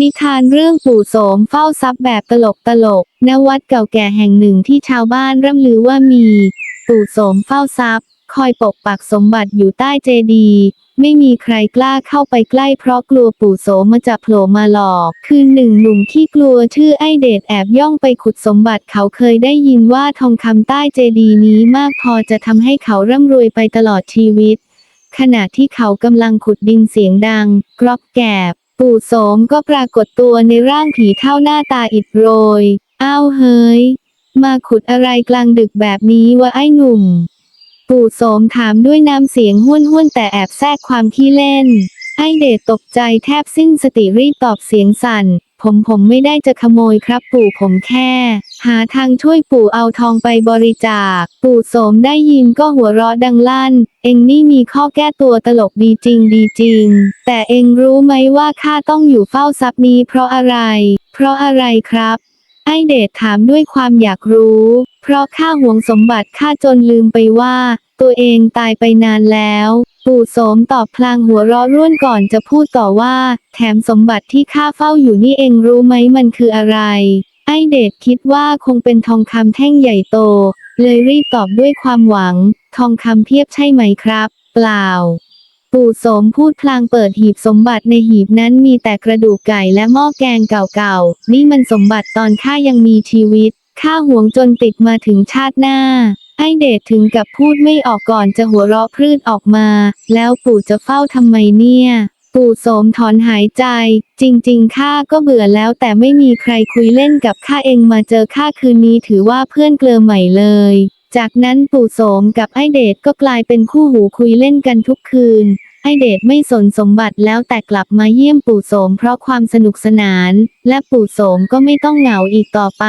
นิทานเรื่องปู่โสมเฝ้าทรัพย์แบบตลกตลกณวัดเก่าแก่แห่งหนึ่งที่ชาวบ้านร่ำลือว่ามี ปู่โสมเฝ้าทรัพย์ คอยปกปักสมบัติอยู่ใต้เจดีย์ไม่มีใครกล้าเข้าไปใกล้เพราะกลัวปู่โสมมาจะโผล่มาหลอก คืนหนึ่งหนุ่มที่กลัวชื่อไอเดชแอบย่องไปขุดสมบัติเขาเคยได้ยินว่าทองคำใต้เจดีย์นี้มากพอจะทำให้เขาร่ำรวยไปตลอดชีวิต ขณะที่เขากำลังขุดดินเสียงดังกรอบแกบ ปู่โสมก็ปรากฏตัวในร่างผีเท่าหน้าตาอิดโรย อ้าวเฮ้ย มาขุดอะไรกลางดึกแบบนี้วะไอ้หนุ่ม ปู่โสมถามด้วยน้ำเสียงห้วนห้วนแต่แอบแทรกความขี้เล่น ไอเดชตกใจแทบสิ้นสติรีบตอบเสียงสั่น ผมผมไม่ได้จะขโมยครับปู่ผมแค่ หาทางช่วยปู่เอาทองไปบริจาค ปู่โสมได้ยินก็หัวเราะดังลั่น เองนี่มีข้อแก้ตัวตลกดีจริงดีจริง แต่เองรู้ไหมว่าข้าต้องอยู่เฝ้าทรัพย์นี้เพราะอะไร เพราะอะไรครับ ไอเดชถามด้วยความอยากรู้ เพราะข้าห่วงสมบัติข้าจนลืมไปว่า ตัวเองตายไปนานแล้ว ปู่โสมตอบพลางหัวเราะร่วนก่อนจะพูดต่อว่า แถมสมบัติที่ข้าเฝ้าอยู่นี่เองรู้ไหมมันคืออะไร อเดชคิดว่าคงเป็นทองคำแท่งใหญ่โต เลยรีบตอบด้วยความหวัง ทองคำเพียบใช่ไหมครับ เปล่า ปู่โสมพูดพลางเปิดหีบสมบัติในหีบนั้นมีแต่กระดูกไก่และหม้อแกงเก่าๆ นี่มันสมบัติตอนข้ายังมีชีวิต ข้าหวงจนติดมาถึงชาติหน้า ไอเดชถึงกับพูดไม่ออกก่อนจะหัวเราะพรืดออกมา แล้วปู่จะเฝ้าทำไมเนี่ย ปู่โสมถอนหายใจ จริงๆ ข้าก็เบื่อแล้วแต่ไม่มีใครคุยเล่นกับข้าเองมาเจอข้าคืนนี้ถือว่าเพื่อนเกลือใหม่เลย จากนั้นปู่โสมกับไอเดชก็กลายเป็นคู่หูคุยเล่นกันทุกคืน ไอเดชไม่สนสมบัติแล้วแต่กลับมาเยี่ยมปู่โสมเพราะความสนุกสนาน และปู่โสมก็ไม่ต้องเหงาอีกต่อไป